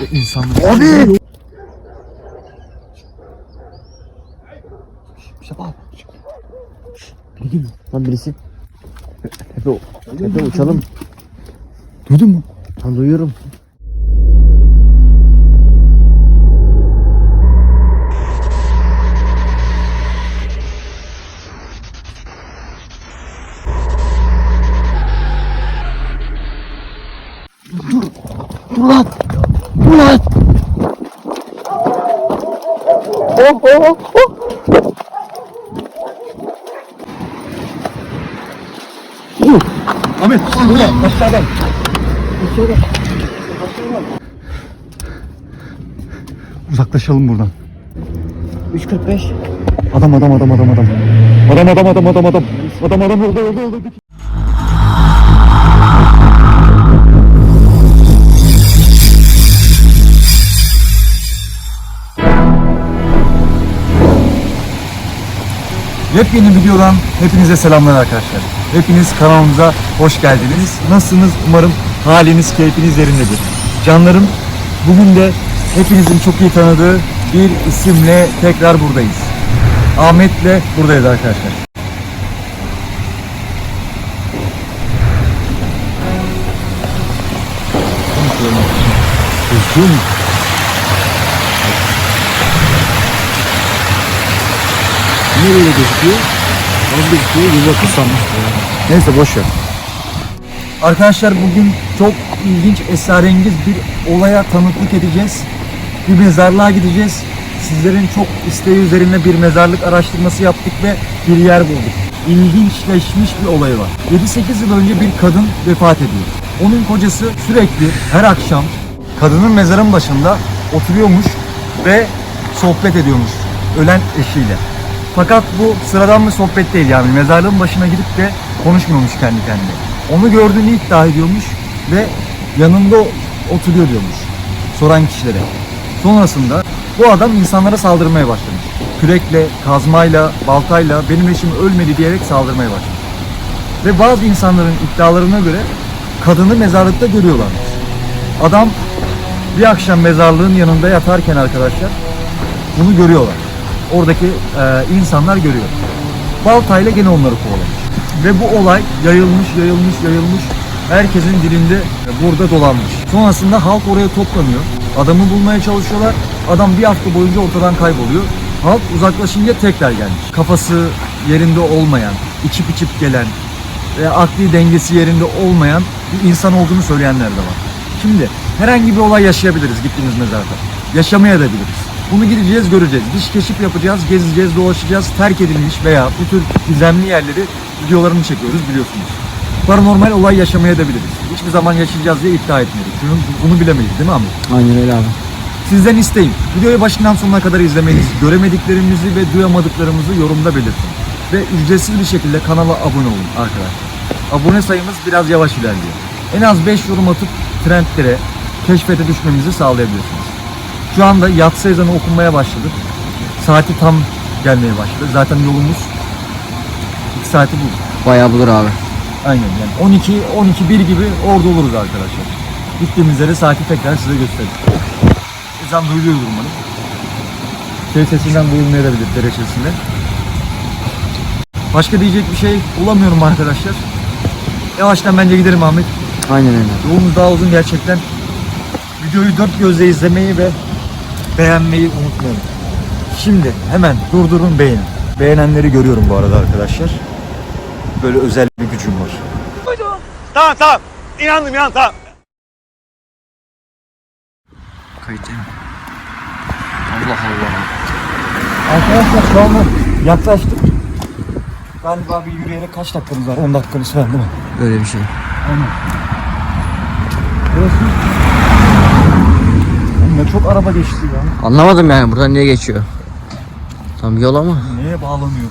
ve insanlık. Abi! Şabap. Biri geliyor. Lan birisi. Tepe, tepe uçalım. Duydun mu? Lan duyuyorum. Dur. Dur lan. Dur lan. Oh oh oh. Ahmet burada aşağıdan. Uzaklaşalım buradan. 3.45. Adam adam adam adam adam. Adam adam adam adam adam. Adam adam oldu oldu oldu. Yepyeni videodan hepinize selamlar arkadaşlar. Hepiniz kanalımıza hoş geldiniz. Nasılsınız? Umarım haliniz, keyfiniz yerindedir. Canlarım, bugün de hepinizin çok iyi tanıdığı bir isimle tekrar buradayız. Ahmet'le buradayız arkadaşlar. Gözüküyor Niye böyle gözüküyor? Az gözüküyor. Yüz otuz sanmıştım. Neyse boş ver. Arkadaşlar bugün çok ilginç, esrarengiz bir olaya tanıklık edeceğiz. Bir mezarlığa gideceğiz. Sizlerin çok isteği üzerine bir mezarlık araştırması yaptık ve bir yer bulduk. İlginçleşmiş bir olay var. 7-8 yıl önce bir kadın vefat ediyor. Onun kocası sürekli her akşam kadının mezarın başında oturuyormuş ve sohbet ediyormuş ölen eşiyle. Fakat bu sıradan bir sohbet değil yani mezarlığın başına gidip de konuşmuyormuş kendi kendine. Onu gördüğünü iddia ediyormuş ve yanında oturuyor diyormuş soran kişilere. Sonrasında bu adam insanlara saldırmaya başlamış. Kürekle, kazmayla, baltayla benim eşim ölmedi diyerek saldırmaya başlamış. Ve bazı insanların iddialarına göre kadını mezarlıkta görüyorlarmış. Adam bir akşam mezarlığın yanında yatarken arkadaşlar bunu görüyorlar. Oradaki e, insanlar görüyor. Baltayla gene onları kovalamış. Ve bu olay yayılmış, yayılmış, yayılmış. Herkesin dilinde burada dolanmış. Sonrasında halk oraya toplanıyor. Adamı bulmaya çalışıyorlar. Adam bir hafta boyunca ortadan kayboluyor. Halk uzaklaşınca tekrar gelmiş. Kafası yerinde olmayan, içip içip gelen ve akli dengesi yerinde olmayan bir insan olduğunu söyleyenler de var. Şimdi herhangi bir olay yaşayabiliriz gittiğimiz mezarda. Yaşamaya da biliriz. Bunu gideceğiz, göreceğiz. Dış keşif yapacağız, gezeceğiz, dolaşacağız. Terk edilmiş veya bu tür gizemli yerleri videolarını çekiyoruz biliyorsunuz. Paranormal olay yaşamaya da biliriz. Hiçbir zaman yaşayacağız diye iddia etmedik. Bunu, bunu bilemeyiz değil mi Ahmet? Aynen öyle abi. Sizden isteğim. Videoyu başından sonuna kadar izlemeniz, göremediklerimizi ve duyamadıklarımızı yorumda belirtin. Ve ücretsiz bir şekilde kanala abone olun arkadaşlar. Abone sayımız biraz yavaş ilerliyor. En az 5 yorum atıp trendlere, keşfete düşmemizi sağlayabilirsiniz. Şu anda yatsı ezanı okunmaya başladı. Saati tam gelmeye başladı. Zaten yolumuz 2 saati buldu. Bayağı bulur abi. Aynen yani 12 12 1 gibi orada oluruz arkadaşlar. Gittiğimizde de saati tekrar size gösteririz. Ezan duyuluyordur umarım. Şey sesinden duyulmayabilir dere sesinden. Başka diyecek bir şey bulamıyorum arkadaşlar. Yavaştan bence gidelim Ahmet. Aynen öyle. Yolumuz daha uzun gerçekten. Videoyu dört gözle izlemeyi ve beğenmeyi unutmayın. Şimdi hemen durdurun beğenin. Beğenenleri görüyorum bu arada arkadaşlar. Böyle özel bir gücüm var. Tamam tamam. İnandım inandım tamam. Kayıttayım. Allah Allah. Arkadaşlar şu anda yaklaştık. Galiba bir yürüyerek kaç dakikamız var? 10 dakikamız falan değil mi? Öyle bir şey. Aynen. Burası... Çok araba geçti ya. Anlamadım yani buradan niye geçiyor. Tam yol ama. Neye bağlanıyor?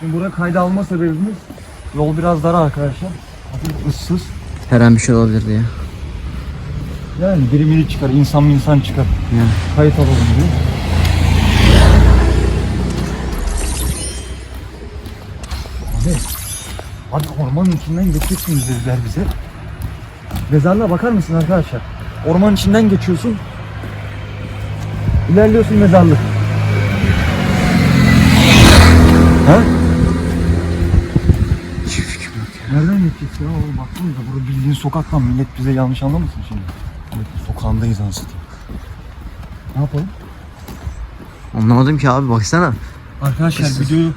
Şimdi buraya kayda alma sebebimiz yol biraz dar arkadaşlar. Hafif ıssız. Her an bir şey olabilir diye. Yani biri biri çıkar, insan mı insan çıkar. Ya. Kayıt alalım diye. Abi, abi ormanın içinden geçeceksiniz dediler bize. Mezarlığa bakar mısın arkadaşlar? Ormanın içinden geçiyorsun. İlerliyorsun mezarlık. Ha? Nereden gideceğiz ya? Oğlum baksanıza burada bildiğin sokaktan millet bize yanlış anlamasın şimdi. Millet sokağındayız anasını. Ne yapalım? Anlamadım ki abi baksana. Arkadaşlar videoyu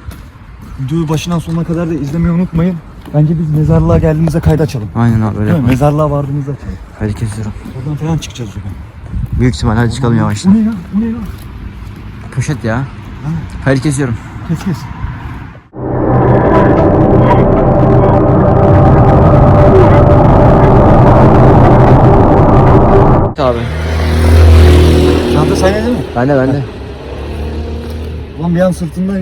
videoyu başından sonuna kadar da izlemeyi unutmayın. Bence biz mezarlığa geldiğimizde kayıt açalım. Aynen abi öyle Değil mi? yapalım. Mezarlığa vardığımızda açalım. Hadi kesiyorum. Oradan falan çıkacağız zaman. Büyük ihtimal hadi çıkalım Bu yavaştan. ne ya? Bu ne ya? Poşet ya. Hadi kesiyorum. Kes kes. Abi. Çanta değil mi? Ben de ben de. Ulan bir an sırtında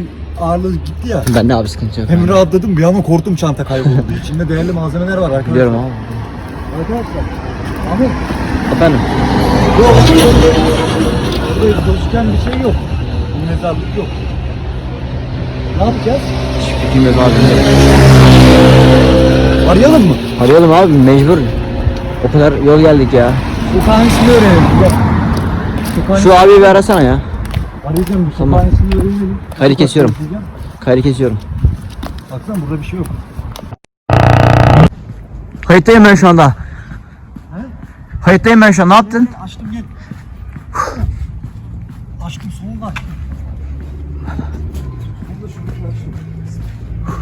ağırlığı gitti ya. Ben de abi sıkıntı yok. Hem rahatladım bir an korktum çanta kayboldu. İçinde değerli malzemeler var arkadaşlar. Biliyorum abi. Arkadaşlar. Abi Efendim. yok. Burada gözüken bir şey yok. Bir mezarlık yok. Ne yapacağız? Hiç fikrim yok abi. Arayalım mı? Arayalım abi mecbur. O kadar yol geldik ya. Sokağın ismini öğrenelim. Şu abiyi bir arasana ya. Arayacağım bir Tamam. sokağın ismini öğrenelim. Kaydı kesiyorum. Kaydı kesiyorum. Baksana burada bir şey yok. Kayıttayım ben şu anda. Kayıttayım ben şu an. Ne yaptın? Açtım gel. Açtım sonunda açtım.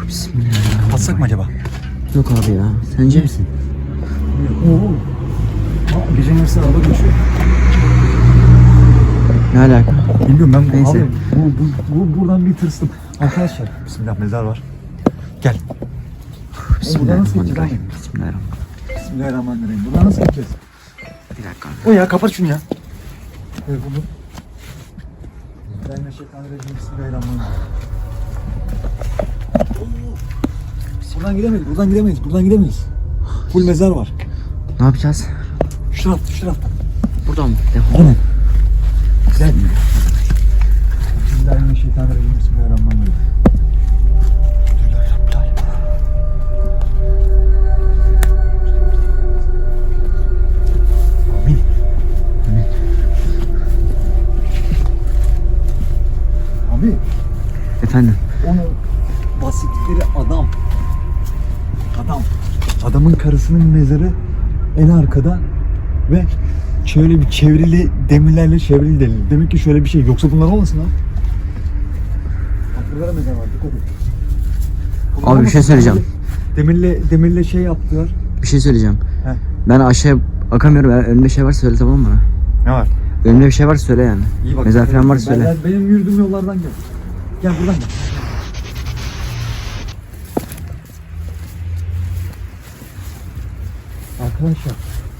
Bismillah. Kapatsak mı acaba? Yok abi ya. Sence? Oo. Aa, Gecenin yarısı araba geçiyor. Ne alaka? Bilmiyorum ben Neyse. abi bu, bu, bu buradan bir tırstım. Arkadaşlar bismillah mezar var. Gel. Bismillahirrahmanirrahim. Bismillahirrahmanirrahim. Bismillahirrahmanirrahim. Buradan nasıl gideceğiz? Bir dakika. O ya kapat şunu ya. Telefonu. Bismillahirrahmanirrahim. Bismillahirrahmanirrahim. Oo. Buradan gidemeyiz, buradan gidemeyiz, buradan gidemeyiz. Full mezar var. Ne yapacağız? Şu tarafta, şu tarafta. Buradan mı? Aynen. Güzel. Bismillahirrahmanirrahim. Bismillahirrahmanirrahim. Abi Efendim. onu bahsettikleri adam adam adamın karısının mezarı en arkada ve şöyle bir çevrili demirlerle çevrili delil. Demek ki şöyle bir şey. Yoksa bunlar olmasın ha? Burada mezar var. Dikkat et. Bunlar Abi bir şey olmasın. söyleyeceğim. Demirle, demirle şey yaptılar. Bir şey söyleyeceğim. Heh. Ben aşağıya bakamıyorum. Eğer Önümde şey varsa söyle tamam mı bana? Ne var? Önümde bir şey varsa söyle yani. İyi bak. Mezar falan Ben- söyle. ben- benim yürüdüğüm yollardan gel. Gel buradan gel. Arkadaşlar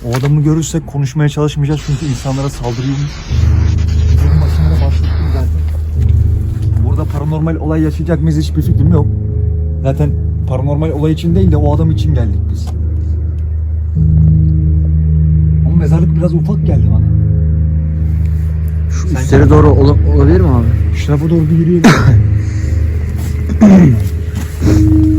o adamı görürsek konuşmaya çalışmayacağız çünkü insanlara saldırıyormuş. Benim başına da başlattım zaten. Burada paranormal olay yaşayacak mıyız hiçbir fikrim yok. Zaten paranormal olay için değil de o adam için geldik biz. Ama mezarlık biraz ufak geldi bana. Şu Sen üstlere gel. doğru ol- olabilir mi abi? Şu tarafa doğru bir yürüyelim.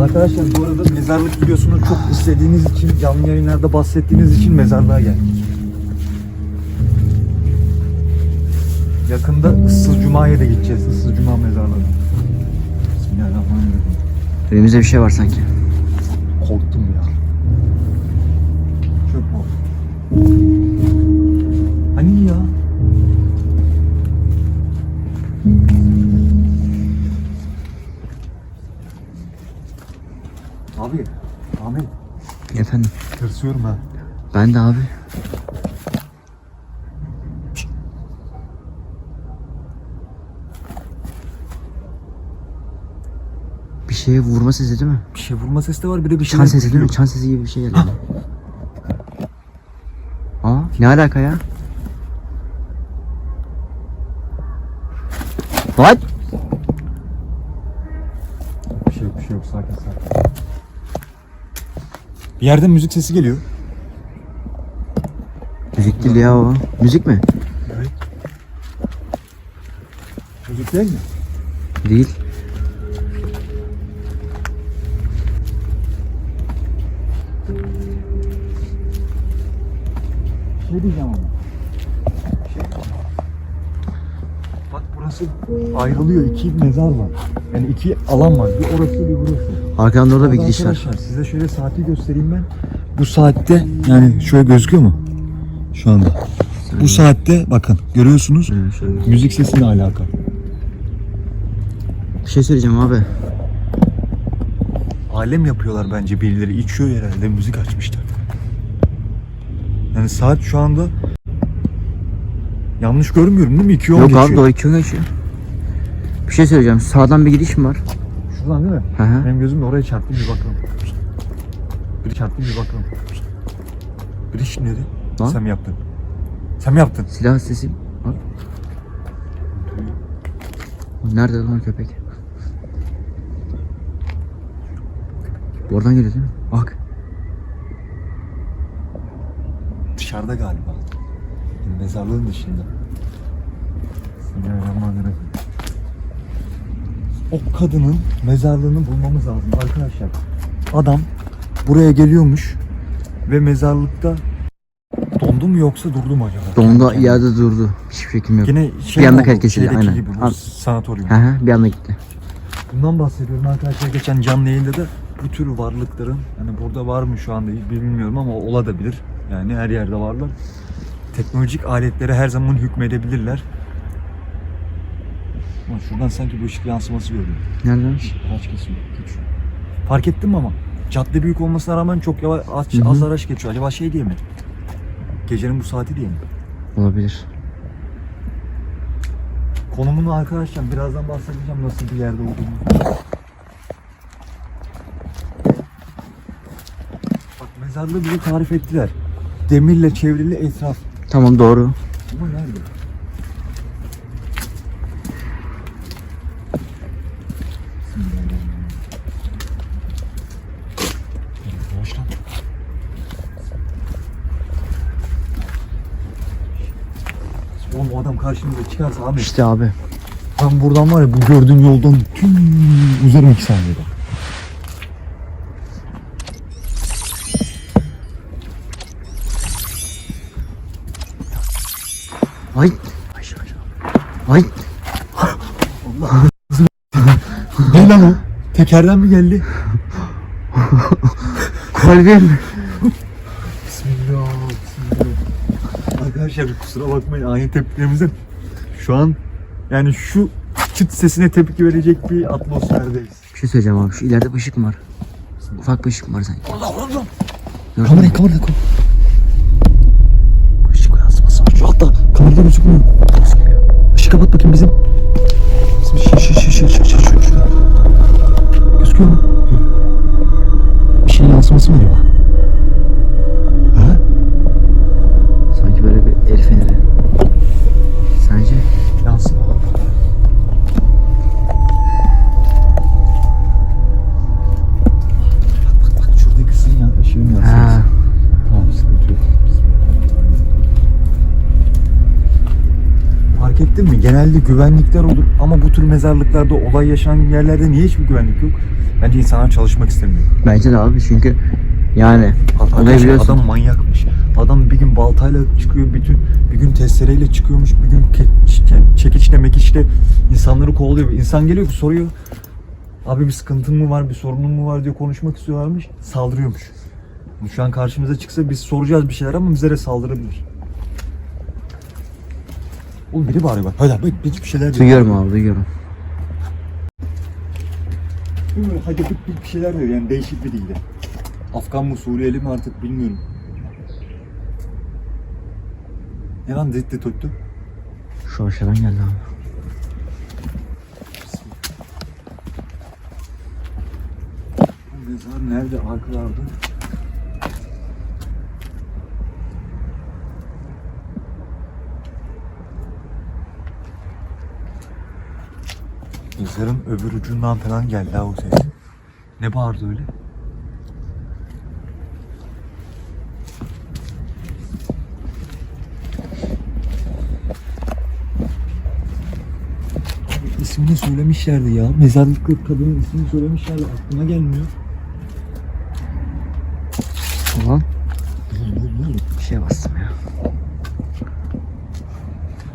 Arkadaşlar bu arada mezarlık videosunu çok istediğiniz için, canlı yayınlarda bahsettiğiniz için mezarlığa geldik. Yakında Issız Cuma'ya da gideceğiz. Issız Cuma mezarlığına. Bismillahirrahmanirrahim. Önümüzde bir şey var sanki. Korktum ya. Çok korktum. Abi, Ahmet, Efendim. tırsıyorum ha. Ben de abi. Bir şeye vurma sesi değil mi? Bir şey vurma sesi de var, bir de bir şey Çan sesi değil mi? Çan sesi gibi bir şey geldi. Aa ne alaka ya? What? Bir şey yok, bir şey yok. Sakin, sakin. Yerden müzik sesi geliyor. Müzik değil ya o. Müzik mi? Evet. Müzik değil mi? Değil. Ayrılıyor. iki mezar var. Yani iki alan var. Bir orası bir burası. Arkamda orada bir gidiş var. Size şöyle saati göstereyim ben. Bu saatte yani şöyle gözüküyor mu? Şu anda. Bu saatte bakın görüyorsunuz müzik sesine alaka. Bir şey söyleyeceğim abi. Alem yapıyorlar bence birileri. içiyor herhalde müzik açmışlar. Yani saat şu anda yanlış görmüyorum değil mi? 2 10 Yok geçiyor. abi iki yön geçiyor. Bir şey söyleyeceğim. Sağdan bir gidiş mi var? Şuradan değil mi? Hı hı. Benim gözüm de oraya çarptı bir bakalım. Bir çarptı bir bakalım. Bir iş neydi? Lan. Sen mi yaptın? Sen mi yaptın? Silah sesi. Bak. Nerede lan köpek? Oradan geliyor değil mi? Bak. Dışarıda galiba. Mezarlığın dışında. Bismillahirrahmanirrahim. O kadının mezarlığını bulmamız lazım arkadaşlar. Adam buraya geliyormuş ve mezarlıkta dondu mu yoksa durdu mu acaba? Donda Kendi iade durdu. Hiçbir fikrim yok. Yine şey Bir anda herkes Şeydeki aynen. gibi bu sanatoryum. Hı hı bir anda gitti. Bundan bahsediyorum arkadaşlar. Geçen canlı yayında da bu tür varlıkların hani burada var mı şu anda bilmiyorum ama olabilir. Yani her yerde varlar. Teknolojik aletlere her zaman hükmedebilirler. Ama şuradan sanki bu ışık yansıması görüyorum. Nereden? Araç kesiyor. Geçiyor. Fark ettin mi ama? Cadde büyük olmasına rağmen çok yavaş, az, Hı hı. az araç geçiyor. Acaba şey diye mi? Gecenin bu saati diye mi? Olabilir. Konumunu arkadaşlar birazdan bahsedeceğim nasıl bir yerde olduğunu. Bak mezarlığı bize tarif ettiler. Demirle çevrili etraf. Tamam doğru. Ama nerede? Yavaş lan. Karşımıza çıkarsa Ahmet İşte abi. ben buradan var ya bu gördüğüm yoldan tüm uzarım iki saniyede. Ay. Ay. Ne lan o? Tekerden mi geldi? Kalbim. Bismillah, bismillah. Arkadaşlar kusura bakmayın ani tepkilerimizden. Şu an yani şu çıt sesine tepki verecek bir atmosferdeyiz. Bir şey söyleyeceğim abi. Şu ileride bir ışık mı var? Ufak bir ışık mı var sanki? Allah Allah. Gördün mü? Kamerayı kamerayı kamerayı. Işık yansıması var. Şu altta kamerada gözükmüyor. Işık kapat bakayım bizim. Bizim şey şey şey şey şey şey şey. şey. Gözüküyor mu? Bir şeyin yansıması mı acaba? Fark ettin mi? Genelde güvenlikler olur ama bu tür mezarlıklarda olay yaşanan yerlerde niye hiçbir güvenlik yok? Bence insanlar çalışmak istemiyor. Bence de abi çünkü yani Arkadaşlar biliyorsun. adam manyakmış. Adam bir gün baltayla çıkıyor, bütün bir gün testereyle çıkıyormuş, bir gün çekiçle mekiçle insanları kovalıyor. İnsan geliyor soruyor. Abi bir sıkıntın mı var, bir sorunun mu var diyor konuşmak istiyorlarmış. Saldırıyormuş. Şu an karşımıza çıksa biz soracağız bir şeyler ama bize de saldırabilir. Oğlum biri bağırıyor bak. Hadi bak bir şeyler diyor. Duyuyorum abi duyuyorum. Böyle hacapık bir şeyler diyor yani değişik bir dilde. Afgan mı Suriyeli mi artık bilmiyorum. Ne lan zitti tuttu? Şu aşağıdan geldi abi. Mezar nerede arkalarda? Mezarın öbür ucundan falan geldi ha o ses. Ne bağırdı öyle? Abi ismini söylemişlerdi ya. Mezarlıklı kadının ismini söylemişlerdi. Aklıma gelmiyor. Ulan bir şey bastım ya.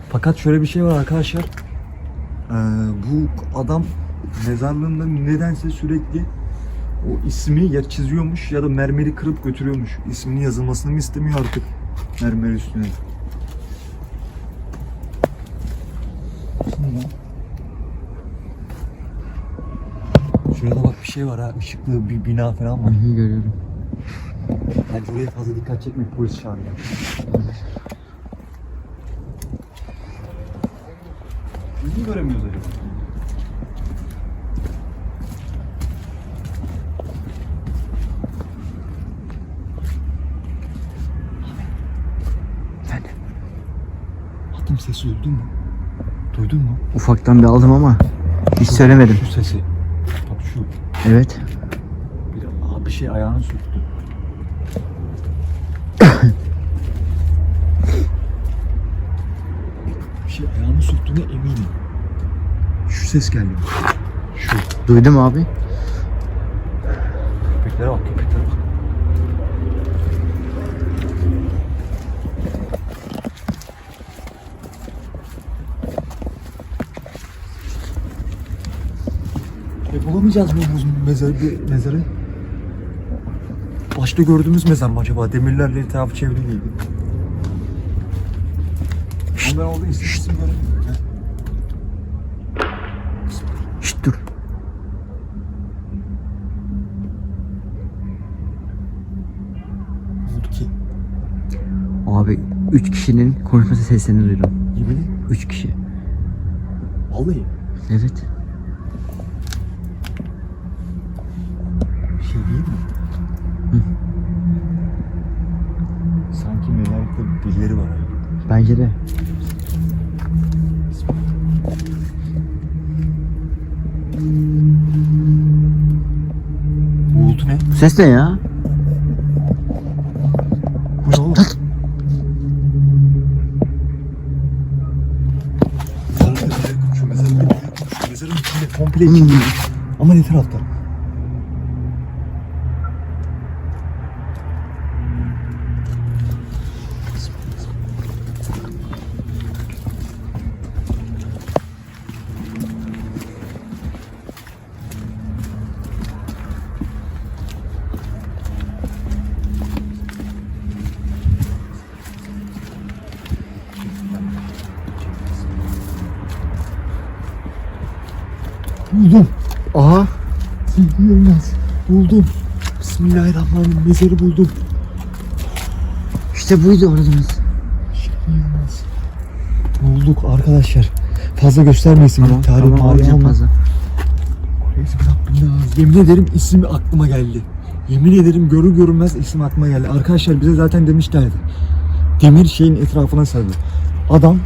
Fakat şöyle bir şey var arkadaşlar. Ee, bu adam mezarlığında nedense sürekli o ismi ya çiziyormuş ya da mermeri kırıp götürüyormuş. İsminin yazılmasını mı istemiyor artık mermer üstüne. Şimdi. Şurada bak bir şey var ha. ışıklı bir bina falan var. görüyorum. Bence oraya fazla dikkat çekme polis çağırıyor. Mi göremiyoruz acaba? Adım sesi duydun mu? Duydun mu? Ufaktan bir aldım ama hiç söylemedim. Şu sesi. Bak şu. Evet. Bir, Aa, bir şey ayağını sürttü. bir şey ayağını sürttüğüne eminim. Şu ses geldi. Şu. Duydum abi. Köpeklere bak köpeklere bak. E bulamayacağız mı bu mezarı, mezarı? Başta gördüğümüz mezar mı acaba? Demirlerle etrafı çevriliydi. Ben orada isim isim. Şşt dur. Oldu ki? Abi 3 kişinin konuşması seslerini duydum. Yemin 3 kişi. Vallahi. Evet. Şey değil mi? Sanki mezarlıkta birileri var. De. Uğultu ne? Ses ne ya? Bu ne. Mezarın içinde komple içinde. Ama ne tarafta? Yılmaz. Buldum. Bismillahirrahmanirrahim. Mezarı buldum. İşte buydu aradığımız. Sevgili Yılmaz. Bulduk arkadaşlar. Fazla göstermesin. Tamam, Tarih tamam marih alacağım alma. fazla. Rabbim. Yemin ederim isim aklıma geldi. Yemin ederim görür görünmez isim aklıma geldi. Arkadaşlar bize zaten demişlerdi. Demir şeyin etrafına sardı. Adam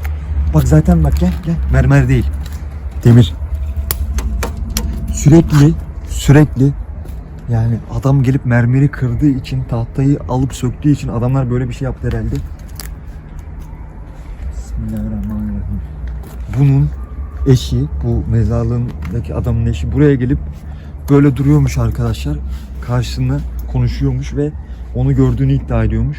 bak zaten bak gel gel mermer değil. Demir. Sürekli sürekli yani adam gelip mermeri kırdığı için tahtayı alıp söktüğü için adamlar böyle bir şey yaptı herhalde. Bismillahirrahmanirrahim. Bunun eşi, bu mezarlığındaki adamın eşi buraya gelip böyle duruyormuş arkadaşlar. Karşısında konuşuyormuş ve onu gördüğünü iddia ediyormuş.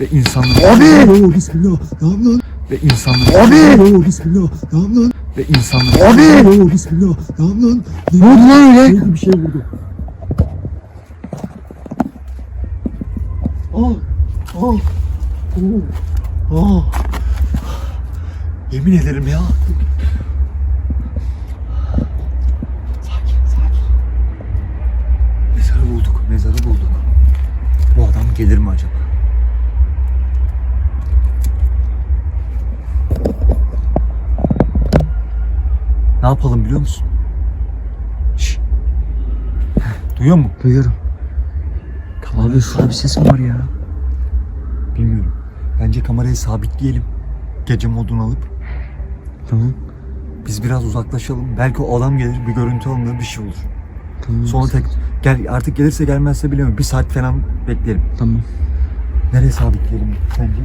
Ve insanlar... Abi! Oo, bismillah. Tamam lan. Ve insanlar... Abi! Oo, bismillah. Tamam lan. Ve insanlar... Abi! Oo, bismillah. Tamam lan. Ne oldu lan öyle? Bir şey vurdu. Aa! Aa! Oo! Aa! Yemin ederim ya. Sakin, sakin. Mezarı bulduk, mezarı bulduk. Bu adam gelir mi acaba? Ne yapalım biliyor musun? Şşş. Duyuyor musun? Duyuyorum. Abi şurada bir ses mi var ya? Bilmiyorum. Bence kamerayı sabitleyelim. Gece modunu alıp. Tamam. Biz biraz uzaklaşalım. Belki o adam gelir, bir görüntü alınır, bir şey olur. Tamam. Sonra tek gel artık gelirse gelmezse bilemiyorum. Bir saat falan bekleyelim. Tamam. Nereye sabitleyelim sence?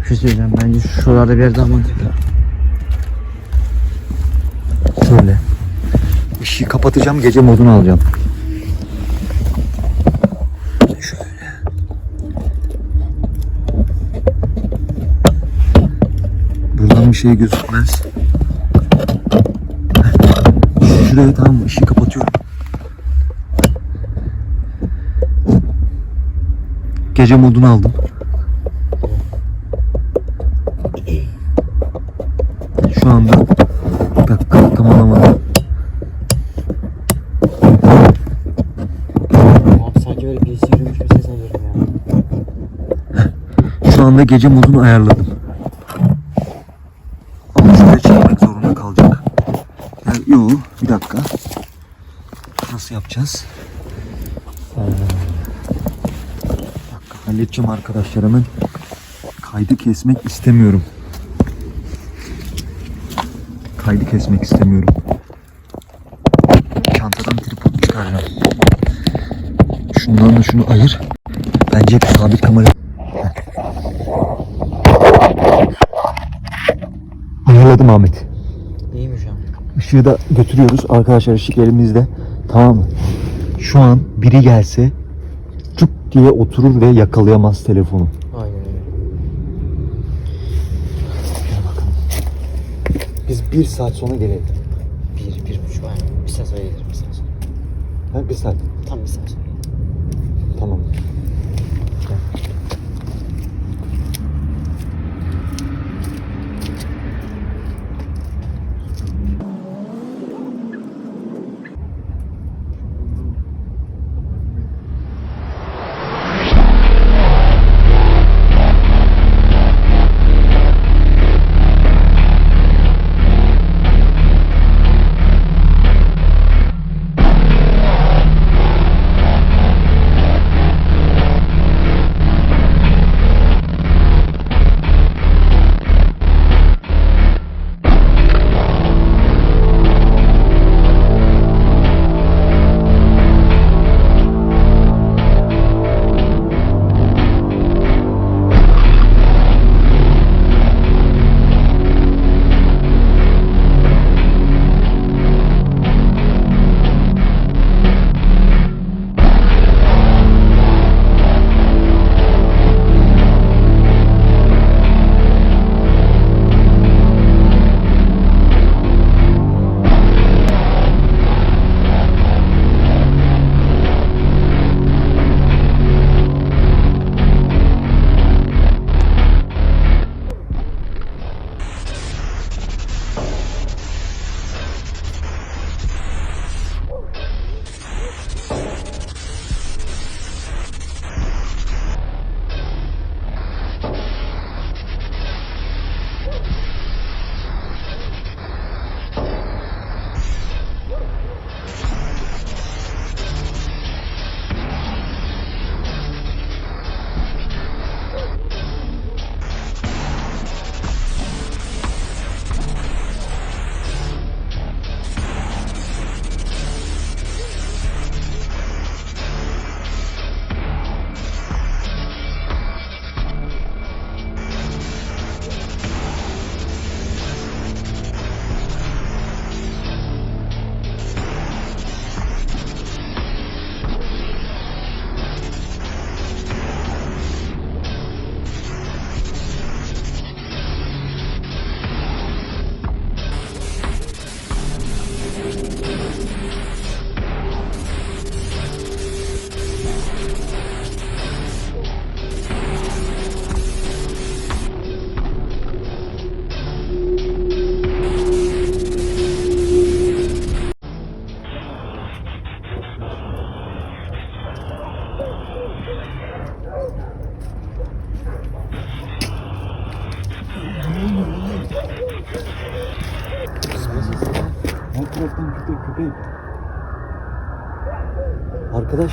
Bir şey söyleyeceğim. Bence şuralarda bir yerde mantıklı. Şöyle. Işığı kapatacağım, gece modunu alacağım. Şöyle. şey gözükmez. Şuraya tamam mı? Işığı kapatıyorum. Gece modunu aldım. Şu anda bir dakika tam alamadım. Abi sanki böyle birisi yürümüş bir ses alıyorum ya. Anda gece modunu ayarladım. Ama şuraya çekmek zorunda kalacak. Yani, yo, bir dakika. Nasıl yapacağız? Ee, dakika, halledeceğim arkadaşlar hemen. Kaydı kesmek istemiyorum. Kaydı kesmek istemiyorum. Çantadan tripod çıkaracağım. Şundan da şunu ayır. Bence hep sabit kamera Ayarladım Ahmet. İyiymiş abi. Işığı da götürüyoruz. Arkadaşlar ışık elimizde. Tamam mı? Şu an biri gelse cuk diye oturur ve yakalayamaz telefonu. Aynen öyle. Biz bir saat sonra gelelim. Bir, bir buçuk aynen. Bir saat sonra gelir bir saat sonra. Ha, bir saat. Tam bir saat sonra.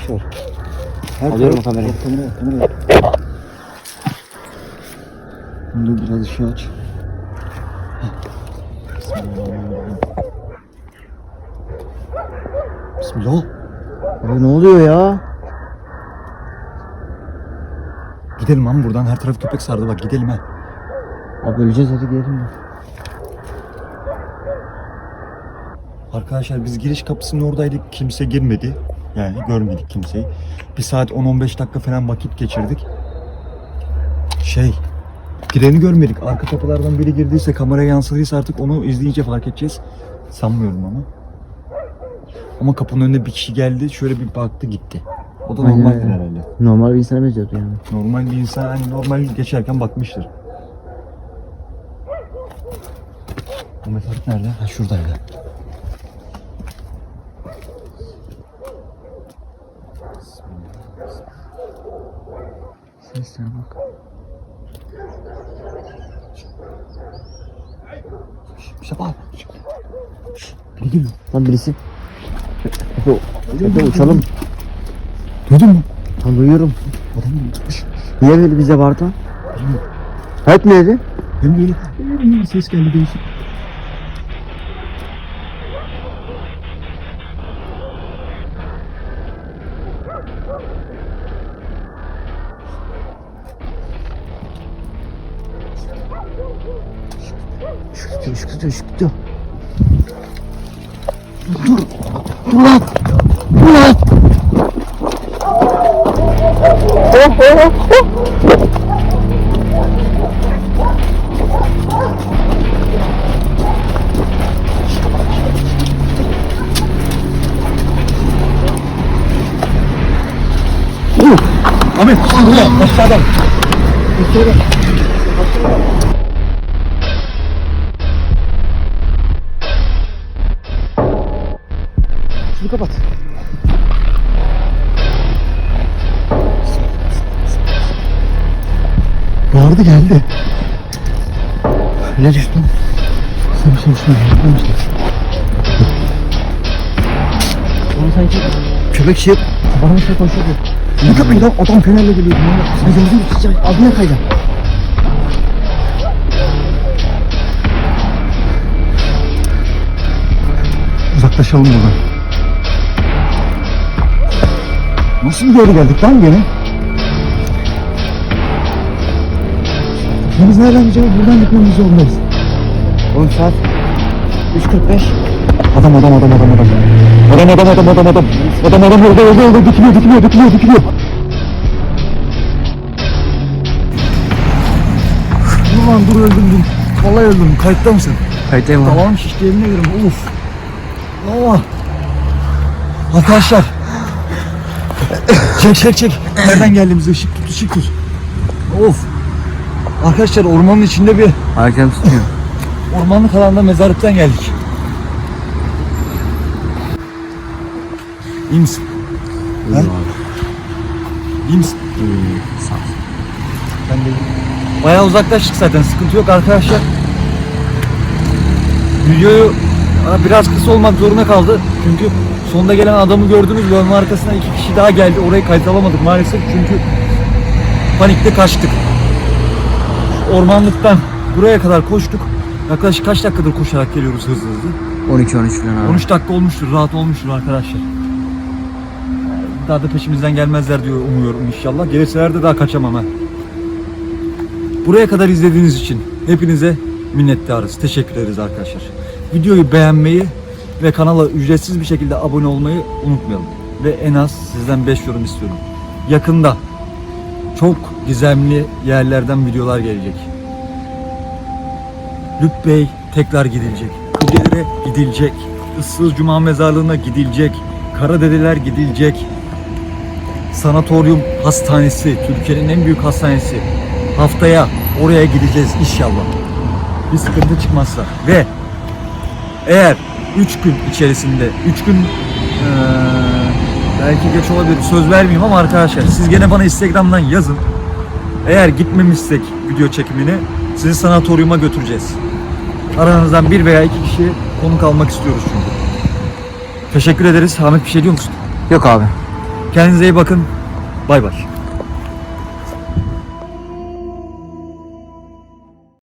Arkadaşlar. Her Alıyorum taraf- kamerayı. Yok, Kamera, kamera. Dur biraz ışığı aç. Bismillah. Abi ne oluyor ya? Gidelim lan buradan. Her taraf köpek sardı bak gidelim ha. Abi öleceğiz hadi gidelim de. Arkadaşlar biz giriş kapısının oradaydık. Kimse girmedi. Yani görmedik kimseyi. Bir saat 10-15 dakika falan vakit geçirdik. Şey, Gireni görmedik. Arka kapılardan biri girdiyse kameraya yansıdıysa artık onu izleyince fark edeceğiz. Sanmıyorum ama. Ama kapının önünde bir kişi geldi şöyle bir baktı gitti. O da Aynen normaldir öyle. herhalde. Normal bir insana benziyordu yani. Normal bir insan hani normal geçerken bakmıştır. Ahmet Halit nerede? Ha şuradaydı. Sesine bak. İşte bak. Biri geliyor. Lan birisi. Efe, Efe uçalım. Duydun mu? Lan duyuyorum. Adam gitmiş. Niye böyle bize bağırdı? Hep neydi? Hem böyle ses geldi değişik. Üşütüyor, üşütüyor, üşütüyor. Ahmet burada aşağıdan. Şunu Ne düştün? Sen bir şey üstüne yapmamıştın. Onu sanki köpek şey bana bir şey konuşuyordu. Ne köpeği lan adam fenerle geliyordu. Sen gördün mü? Sıcak. Adına kaydı. Uzaklaşalım buradan. Nasıl bir yere geldik lan gene? Biz nereden gideceğiz? Buradan gitmemiz zorundayız. Oğlum saat 3.45. Adam adam adam adam adam. Adam adam adam adam adam. Adam adam orada orada orada dikiliyor dikiliyor dikiliyor dikiliyor. Dur lan dur öldüm dur. Vallahi öldüm. Kayıtta mısın? Kayıttayım abi. Tamam şişti yemin ederim. Uf. Allah. Arkadaşlar. çek çek çek. Nereden geldiğimizi ışık tut ışık tut. Of. Arkadaşlar ormanın içinde bir Hakem tutuyor. ormanlık alanda mezarlıktan geldik. İyi misin? İyi Ha? abi. İyi misin? İyi. Sağ ol. Ben de Bayağı uzaklaştık zaten sıkıntı yok arkadaşlar. Videoyu aa, biraz kısa olmak zorunda kaldı. Çünkü sonda gelen adamı gördünüz. Yolun arkasına iki kişi daha geldi. Orayı kayıt alamadık maalesef çünkü panikte kaçtık. Ormanlıktan buraya kadar koştuk. Yaklaşık kaç dakikadır koşarak geliyoruz hızlı hızlı. 12-13 falan abi. 13 dakika olmuştur, rahat olmuştur arkadaşlar. Daha da peşimizden gelmezler diyor umuyorum inşallah. Gelirseler de daha kaçamam ha. Buraya kadar izlediğiniz için hepinize minnettarız. Teşekkür ederiz arkadaşlar. Videoyu beğenmeyi ve kanala ücretsiz bir şekilde abone olmayı unutmayalım. Ve en az sizden 5 yorum istiyorum. Yakında çok gizemli yerlerden videolar gelecek. Lüp Bey tekrar gidilecek. Kudelere gidilecek. Issız Cuma Mezarlığı'na gidilecek. Karadedeler gidilecek. Sanatoryum Hastanesi, Türkiye'nin en büyük hastanesi. Haftaya oraya gideceğiz inşallah. Bir sıkıntı çıkmazsa. Ve eğer 3 gün içerisinde, 3 gün eee, belki geç olabilir, söz vermeyeyim ama arkadaşlar siz gene bana Instagram'dan yazın. Eğer gitmemişsek video çekimini sizi sanatoryuma götüreceğiz. Aranızdan bir veya iki kişi konuk almak istiyoruz çünkü. Teşekkür ederiz. Ahmet bir şey diyor musun? Yok abi. Kendinize iyi bakın. Bay bay.